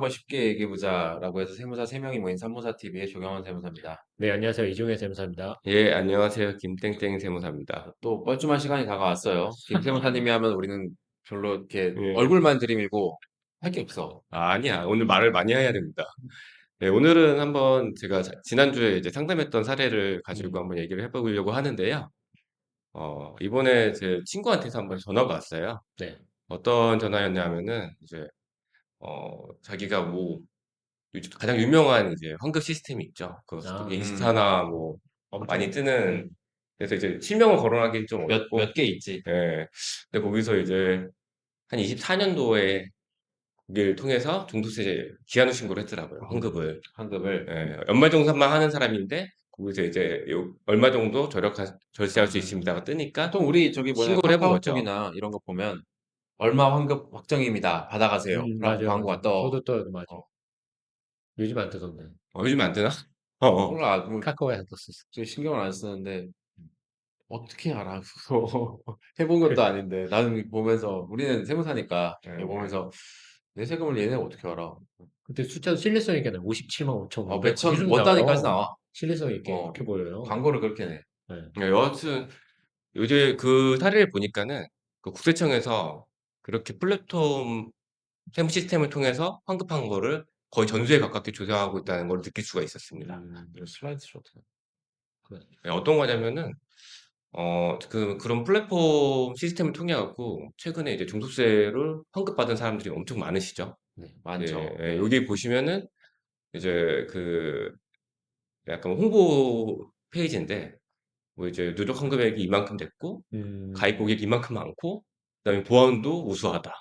한번 쉽게 얘기해 보자라고 해서 세무사 3명이 모인 산무사TV의 조경원 세무사입니다. 네, 안녕하세요. 이종혜 세무사입니다. 예, 안녕하세요. 김땡땡 세무사입니다. 또 뻘쭘한 시간이 다가왔어요. 김 세무사님이 하면 우리는 별로 이렇게 예. 얼굴만 들이밀고 할 게 없어. 아, 아니야. 오늘 말을 많이 해야 됩니다. 네, 오늘은 한번 제가 자- 지난주에 이제 상담했던 사례를 가지고 음. 한번 얘기를 해보려고 하는데요. 어, 이번에 제 친구한테서 한번 전화가 왔어요. 네. 어떤 전화였냐면은 이제 어, 자기가 뭐 요즘 가장 유명한 이제 환급 시스템이 있죠. 그 아, 인스타나 뭐 엄청- 많이 뜨는 그래서 이제 실명을 거론하기 좀 몇, 어렵고 몇 개 있지. 예. 근데 거기서 이제 한 24 년도에 거기를 통해서 종부세 기한후 신고를 했더라고요. 환급을. 환급을. 예. 연말정산만 하는 사람인데 거기서 이제 요- 얼마 정도 절약하, 절세할 수 있습니다가 뜨니까 보통 우리 저기 뭐냐 신고를 해 본 거죠. 카카오톡이나 이런 거 보면 얼마 환급 확정입니다. 받아가세요. 음, 라고 맞아요. 광고가 떠. 저도 또 맞아. 어. 요즘 안 뜨던데. 어, 요즘 안 뜨나? 어, 어. 몰라. 뭐, 카카오에서 떴었어. 저 신경을 안 쓰는데 어떻게 알아? 그거 해본 것도 아닌데 나는 보면서 우리는 세무 사니까 네. 보면서 내 세금을 얘네 어떻게 알아? 근데 숫자도 신뢰성 있게 나요. 57만 5천. 어, 몇천 원 단위까지 나와. 신뢰성 있게 어. 이렇게 보여요. 광고를 그렇게 내. 네. 예, 여하튼 요새 그 사례를 보니까는 그 국세청에서 그렇게 플랫폼 세무 시스템을 통해서 환급한 거를 거의 전수에 가깝게 조사하고 있다는 걸 느낄 수가 있었습니다. 음, 이거 슬라이드 쇼트. 예, 어떤 거냐면은 어, 그 그런 플랫폼 시스템을 통해 갖고 최근에 이제 종부세를 환급받은 사람들이 엄청 많으시죠. 네. 많죠. 예, 예, 여기 보시면은 이제 그 약간 홍보 페이지인데 뭐 이제 누적 환급액이 이만큼 됐고 음, 가입 고객이 이만큼 많고 그다음에 보안도 우수하다.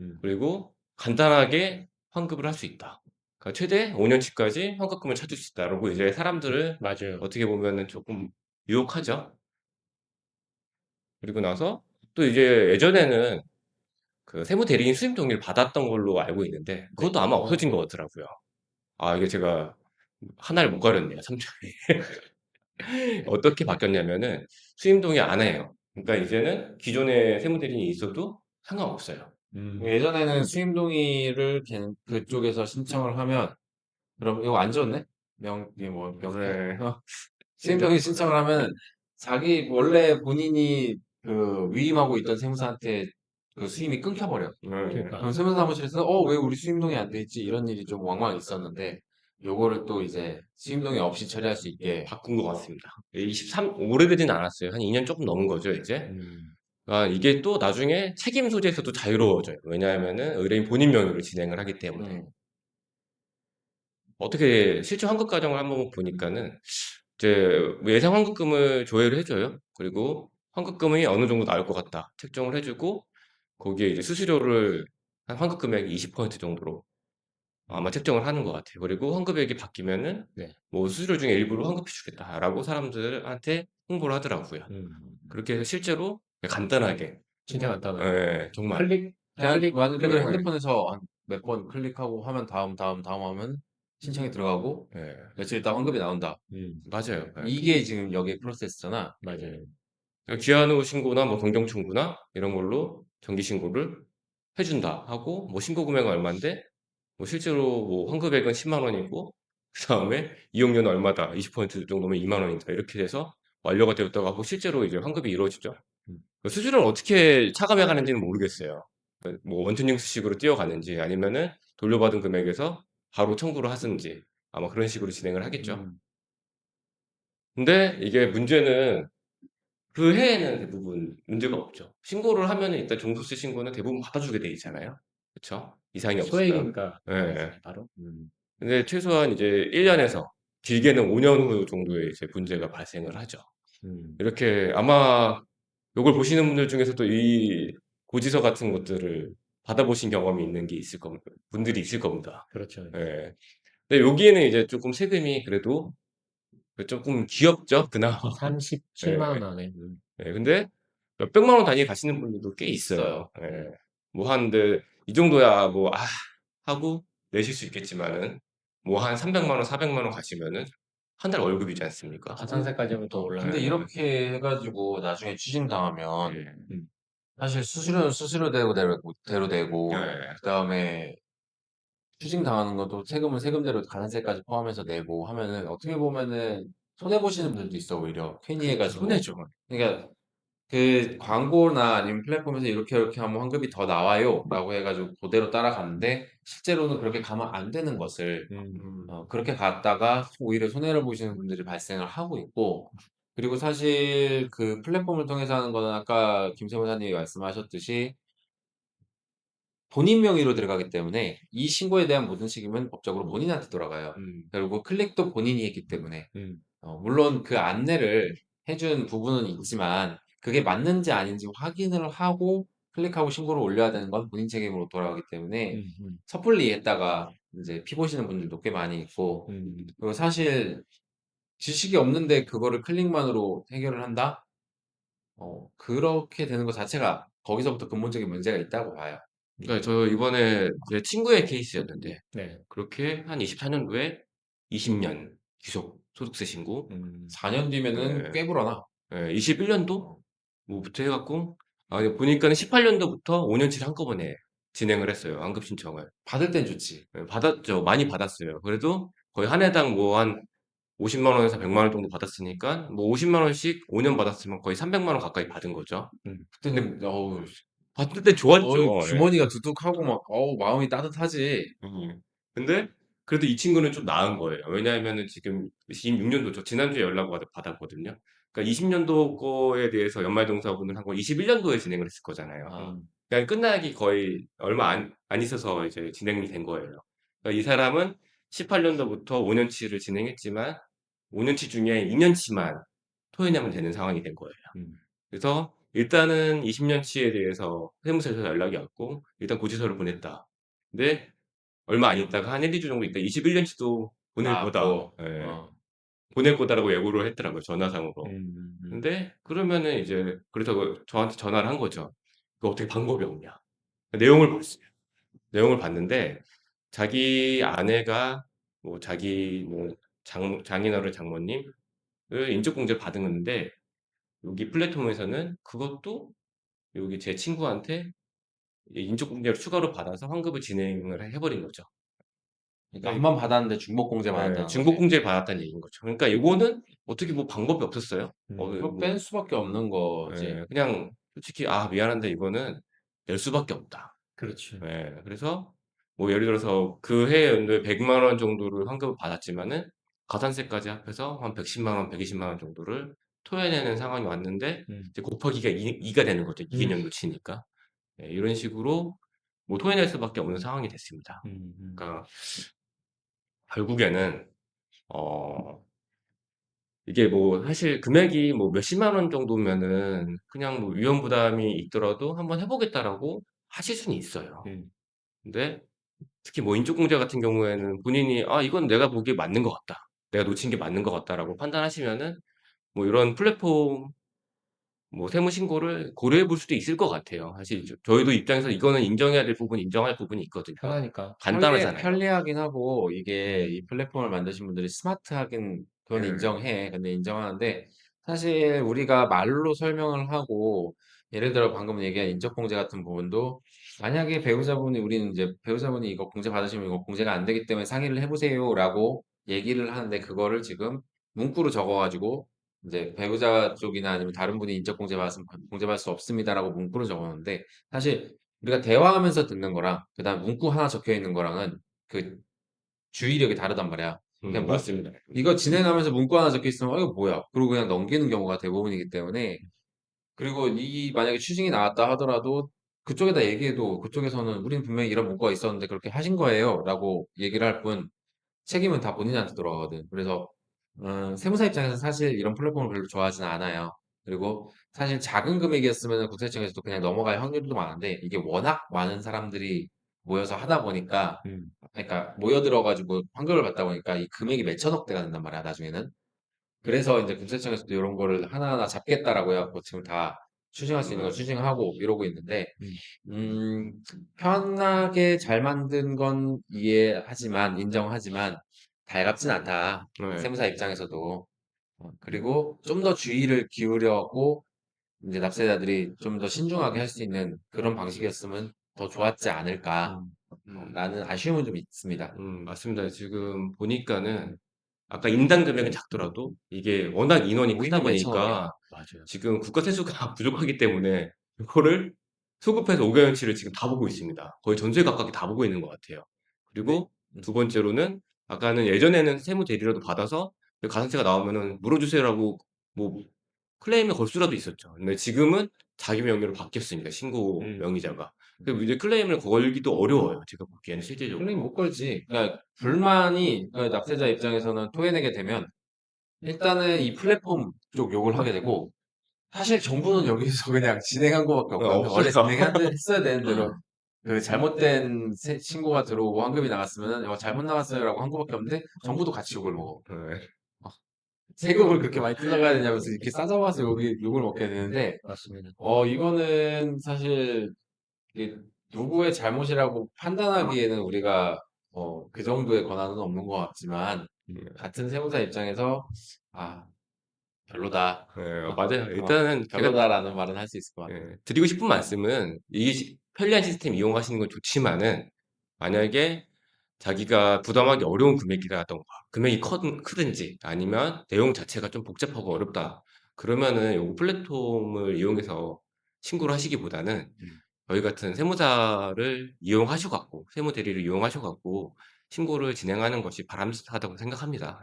음. 그리고 간단하게 환급을 할 수 있다. 그러니까 최대 5년치까지 환급금을 찾을 수 있다라고 이제 사람들을 맞아요. 어떻게 보면은 조금 유혹하죠. 그리고 나서 또 이제 예전에는 그 세무 대리인 수임 동의를 받았던 걸로 알고 있는데 그것도 아마 없어진 것 같더라고요. 아 이게 제가 하나를 못 가렸네요. 3초에 어떻게 바뀌었냐면은 수임 동의 안 해요. 그러니까 이제는 기존에 세무 대리인이 있어도 상관없어요. 음, 예전에는 수임 동의를 걔- 그쪽에서 신청을 하면 그럼 이거 안 좋네? 명 이게 뭐 명. 네. 어. 수임 동의 신청을 하면 자기 원래 본인이 그 위임하고 있던 세무사한테 그 수임이 끊겨버려. 그러니까. 그럼 세무사 사무실에서 어왜 우리 수임 동의 안 돼 있지 이런 일이 좀 왕왕 있었는데 요거를 또 이제 수임 동의 없이 처리할 수 있게 바꾼 것 같습니다. 23 오래되진 않았어요. 한 2년 조금 넘은 거죠 이제. 음, 아, 이게 또 나중에 책임 소재에서도 자유로워져요. 왜냐하면은 의뢰인 본인 명의로 진행을 하기 때문에. 음. 어떻게 실제 환급 과정을 한번 보니까는 이제 예상 환급금을 조회를 해줘요. 그리고 환급금이 어느 정도 나올 것 같다 책정을 해주고 거기에 이제 수수료를 한 환급 금액 20% 정도로 아마 책정을 하는 것 같아요. 그리고 환급액이 바뀌면은 네. 뭐 수수료 중에 일부를 환급해 주겠다라고 사람들한테 홍보를 하더라고요. 음. 그렇게 해서 실제로 간단하게 진짜 간단하네. 예, 정말 클릭, 클릭, 완전 네. 핸드폰에서 몇번 클릭하고 하면 다음 다음 다음 하면 신청이 들어가고 예, 며칠 있다 환급이 나온다. 음, 맞아요. 예. 이게 지금 여기 프로세스잖아. 맞아요. 기한후 신고나 뭐 경정 청구나 이런 걸로 정기 신고를 해준다 하고 뭐 신고 금액은 얼마인데 뭐 실제로 뭐 환급액은 10만 원이고 그 다음에 이용료는 얼마다 20% 정도면 2만 원이다 이렇게 돼서 완료가 되었다고 하고 실제로 이제 환급이 이루어지죠. 음. 그 수수료를 어떻게 차감해 가는지는 모르겠어요. 그뭐 원천징수식으로 뛰어가는지 아니면은 돌려받은 금액에서 바로 청구를 하든지 아마 그런 식으로 진행을 하겠죠. 음, 근데 이게 문제는 그 해에는 대부분 문제가 없죠. 신고를 하면은 일단 종부세 신고는 대부분 받아주게 돼 있잖아요. 그쵸? 이상이 없으면. 소액이니까. 예. 바로. 음. 근데 최소한 이제 1 년에서 길게는 5 년 후 정도에 이제 문제가 발생을 하죠. 음. 이렇게 아마 이걸 보시는 분들 중에서도 이 고지서 같은 것들을 받아보신 경험이 있는 게 있을 겁니다. 분들이 있을 겁니다. 그렇죠. 예. 근데 여기에는 이제 조금 세금이 그래도 조금 귀엽죠, 그나마. 37만 원 안에. 음. 예, 근데 몇백만 원 단위 가시는 분들도 꽤 있어요. 예. 뭐 하는데 이 정도야 뭐 아, 하고 내실 수 있겠지만은 뭐 한 300만 원, 400만 원 가시면은 한 달 월급이지 않습니까? 가산세까지 하면 더 올라요. 근데 이렇게 해가지고 나중에 추징 당하면 예. 사실 수수료는 수수료대로 대로, 대로 되고 예. 그다음에 추징 당하는 것도 세금은 세금대로 가산세까지 포함해서 내고 하면은 어떻게 보면은 손해 보시는 분들도 있어 오히려 괜히 해가지고 손해죠. 그러니까 그 광고나 아니면 플랫폼에서 이렇게 이렇게 하면 환급이 더 나와요라고 해 가지고 그대로 따라갔는데 실제로는 그렇게 가면 안 되는 것을 음. 어, 그렇게 갔다가 오히려 손해를 보시는 분들이 발생을 하고 있고 그리고 사실 그 플랫폼을 통해서 하는 거는 아까 김세훈 사님이 말씀하셨듯이 본인 명의로 들어가기 때문에 이 신고에 대한 모든 책임은 법적으로 본인한테 돌아가요. 음. 그리고 클릭도 본인이 했기 때문에 음. 어, 물론 그 안내를 해 준 부분은 있지만 그게 맞는지 아닌지 확인을 하고 클릭하고 신고를 올려야 되는 건 본인 책임으로 돌아가기 때문에 음. 음. 섣불리 했다가 이제 피 보시는 분들도 꽤 많이 있고 음. 그리고 사실 지식이 없는데 그거를 클릭만으로 해결을 한다? 어, 그렇게 되는 것 자체가 거기서부터 근본적인 문제가 있다고 봐요. 그러니까 저 이번에 제 친구의 케이스였는데 네. 그렇게 한 24년도에 20년 기속 소득세 신고, 음. 4년 뒤면은 네. 꽤 불어나. 예, 21년도 뭐부터 해 갖고 아 근데 보니까는 18 년도부터 5 년치를 한꺼번에 진행을 했어요. 환급 신청을. 받을 땐 좋지. 예, 받았죠. 많이 받았어요. 그래도 거의 한 해당 뭐 한 50만 원에서 100만 원 정도 받았으니까 뭐 50만 원씩 5 년 받았으면 거의 300만 원 가까이 받은 거죠. 그때는 어우, 받을 때 좋았죠. 어우, 예. 주머니가 두둑하고 막 어우 마음이 따뜻하지. 음. 근데 그래도 이 친구는 좀 나은 거예요. 왜냐하면은 지금 26 년도죠. 지난주에 연락 받- 받았거든요. 그러니까 20년도 거에 대해서 연말정산분을 한 건 21년도에 진행을 했을 거잖아요. 아, 그러니까 끝나기 거의 얼마 안, 안 있어서 이제 진행이 된 거예요. 그러니까 이 사람은 18년도부터 5년치를 진행했지만 5년치 중에 2년치만 토해내면 되는 상황이 된 거예요. 음. 그래서 일단은 20년치에 대해서 세무서에서 연락이 왔고 일단 고지서를 보냈다. 근데 얼마 안 있다가 한 1, 2주 정도 있다 21년치도 보낼 아, 거다. 뭐, 예. 어. 보낼 거다라고 예고를 했더라고요. 전화상으로. 음. 음. 근데 그러면은 이제 그래서 저한테 전화를 한 거죠. 그 어떻게 방법이 없냐. 내용을 봤어요. 내용을 봤는데 자기 아내가 뭐 자기 뭐 장, 장인어른 장모님을 인적공제를 받은 건데 여기 플랫폼에서는 그것도 여기 제 친구한테 인적공제를 추가로 받아서 환급을 진행을 해버린 거죠. 그러니까 한 번 받았는데 중복 공제 받았다는 네, 중복공제를 받았다는 얘기인 거죠. 그러니까 이거는 어떻게 뭐 방법이 없었어요. 음. 어. 뭐, 뺀 수밖에 없는 거지. 예, 그냥 솔직히 아 미안한데 이거는 낼 수밖에 없다. 그렇지. 예, 그래서 뭐 예를 들어서 그 해 연도에 100만 원 정도를 환급을 받았지만은 가산세까지 합해서 한 110만 원, 120만 원 정도를 토해내는 상황이 왔는데 음. 이제 곱하기가 2, 가 되는 거죠. 2개년도 치니까. 예, 이런 식으로 뭐 토해낼 수밖에 없는 상황이 됐습니다. 음. 음. 그러니까 결국에는 어 이게 뭐 사실 금액이 뭐 몇십만 원 정도면은 그냥 뭐 위험 부담이 있더라도 한번 해 보겠다라고 하실 수는 있어요. 음. 근데 특히 뭐 인적공제 같은 경우에는 본인이 아 이건 내가 보기에 맞는 것 같다. 내가 놓친 게 맞는 것 같다라고 판단하시면은 뭐 이런 플랫폼 뭐 세무 신고를 고려해 볼 수도 있을 것 같아요. 사실 저- 저희도 입장에서 이거는 인정해야 될 부분, 인정할 부분이 있거든요. 편하니까. 간단하잖아요. 편리, 하긴 하고 이게 이 플랫폼을 만드신 분들이 스마트하긴 그건 네. 인정해. 근데 인정하는데 사실 우리가 말로 설명을 하고 예를 들어 방금 얘기한 인적공제 같은 부분도 만약에 배우자분이 우리는 이제 배우자분이 이거 공제 받으시면 이거 공제가 안 되기 때문에 상의를 해보세요라고 얘기를 하는데 그거를 지금 문구로 적어가지고 이제 배우자 쪽이나 아니면 다른 분이 인적 공제 받으면 공제받을 수 없습니다라고 문구로 적었는데 사실 우리가 대화하면서 듣는 거랑 그다음 문구 하나 적혀 있는 거랑은 그 주의력이 다르단 말이야. 음, 그냥 뭐- 맞습니다. 이거 진행하면서 문구 하나 적혀 있으면 어 이거 뭐야? 그리고 그냥 넘기는 경우가 대부분이기 때문에 그리고 이 만약에 추징이 나왔다 하더라도 그쪽에다 얘기해도 그쪽에서는 우린 분명히 이런 문구가 있었는데 그렇게 하신 거예요라고 얘기를 할 뿐 책임은 다 본인한테 돌아가거든. 그래서 음, 세무사 입장에서 사실 이런 플랫폼을 별로 좋아하지는 않아요. 그리고 사실 작은 금액이었으면 국세청에서도 그냥 넘어갈 확률도 많은데 이게 워낙 많은 사람들이 모여서 하다 보니까 음. 그러니까 모여들어가지고 환급을 받다 보니까 이 금액이 몇천억 대가 된단 말이야 나중에는. 그래서 이제 국세청에서도 이런 거를 하나하나 잡겠다라고 해갖고 지금 다 추징할 수 있는 거 추징하고 이러고 있는데 음, 편하게 잘 만든 건 이해하지만 인정하지만 달갑진 않다. 네. 세무사 입장에서도. 어, 그리고 좀 더 주의를 기울여고 이제 납세자들이 좀 더 신중하게 할 수 있는 그런 방식이었으면 더 좋았지 음. 않을까라는 아쉬움은 좀 있습니다. 음, 맞습니다. 지금 보니까는 아까 인당 금액은 작더라도 이게 워낙 인원이 크다. 보니까 맞아요. 지금 국가 세수가 부족하기 때문에 이거를 소급해서 5 개월치를 지금 다 보고 있습니다. 거의 전수에 가깝게 다 보고 있는 것 같아요. 그리고 네. 두 번째로는 아까는 예전에는 세무 대리라도 받아서 가산세가 나오면은 물어주세요라고 뭐 클레임을 걸 수라도 있었죠. 근데 지금은 자기 명의로 바뀌었습니다. 신고 음. 명의자가. 그리고 이제 클레임을 걸기도 어려워요. 제가 보기에는 실제적으로. 클레임 못 걸지. 그러니까 불만이 그러니까 납세자 입장에서는 토해내게 되면 일단은 이 플랫폼 쪽 욕을 하게 되고 사실 정부는 여기서 그냥 진행한 없거든요. 어, 원래 없어요. 진행한 대 했어야 되는 대로 그 잘못된 세- 신고가 들어오고 환급이 나갔으면은 어, 잘못 나갔어요라고 한 거밖에 없는데 정부도 같이 욕을 먹어. 네. 세금을 그렇게 많이 뜯어가야 되냐면서 이렇게 싸잡아서 여기 욕을 먹게 되는데 맞습니다. 어 이거는 사실 이게 누구의 잘못이라고 판단하기에는 우리가 어, 그 정도의 권한은 없는 것 같지만 네. 같은 세무사 입장에서 아 별로다 네, 맞아요. 일단은 제가 별로다라는 말은 할 수 있을 것 같아요. 예, 드리고 싶은 말씀은 이 시- 편리한 시스템 이용하시는 건 좋지만은 만약에 자기가 부담하기 어려운 금액이라던가 금액이 커든, 크든지 아니면 내용 자체가 좀 복잡하고 어렵다 그러면은 요 플랫폼을 이용해서 신고를 하시기보다는 저희 같은 세무사를 이용하셔 갖고 세무 대리를 이용하셔 갖고 신고를 진행하는 것이 바람직하다고 생각합니다.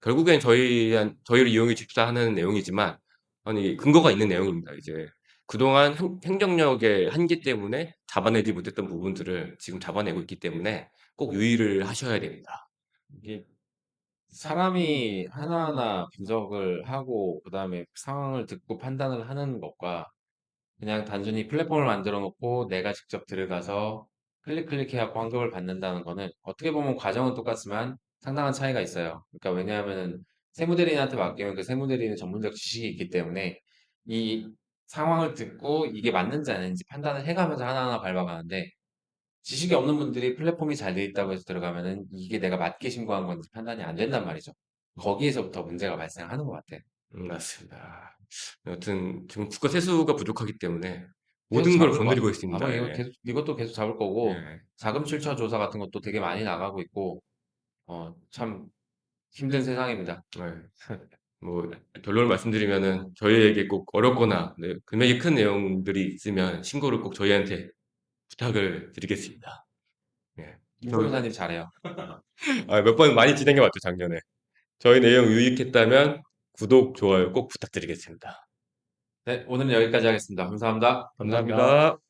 결국엔 저희 저희를 이용해 줍시다 하는 내용이지만 아니 근거가 있는 내용입니다. 이제 그동안 행- 행정력의 한계 때문에 잡아내지 못했던 부분들을 지금 잡아내고 있기 때문에 꼭 유의를 하셔야 됩니다. 이게 사람이 하나하나 분석을 하고 그다음에 상황을 듣고 판단을 하는 것과 그냥 단순히 플랫폼을 만들어 놓고 내가 직접 들어가서 클릭 클릭해갖고 환급을 받는다는 거는 어떻게 보면 과정은 똑같지만 상당한 차이가 있어요. 그러니까 왜냐하면은 세무대리인한테 맡기면 그 세무대리인의 전문적 지식이 있기 때문에 이 상황을 듣고 이게 맞는지 아닌지 판단을 해가면서 하나하나 밟아가는데 지식이 없는 분들이 플랫폼이 잘 돼 있다고 해서 들어가면은 이게 내가 맞게 신고한 건지 판단이 안 된단 말이죠. 거기에서부터 문제가 발생하는 것 같아. 음, 맞습니다. 여튼 지금 국가 세수가 부족하기 때문에 계속 모든 걸 잡을 건드리고. 있습니다. 아마 이거 예. 계속, 이것도 계속 잡을 거고 예. 자금 출처 조사 같은 것도 되게 많이 나가고 있고 어, 참 힘든 세상입니다. 네. 뭐 결론을 말씀드리면은 저희에게 꼭 어렵거나 네, 금액이 큰 내용들이 있으면 신고를 꼭 저희한테 부탁을 드리겠습니다. 임 변호사님 잘해요. 아, 몇 번 많이 진행해 왔죠, 작년에. 저희 내용 유익했다면 구독, 좋아요 꼭 부탁드리겠습니다. 네, 오늘은 여기까지 하겠습니다. 감사합니다. 감사합니다.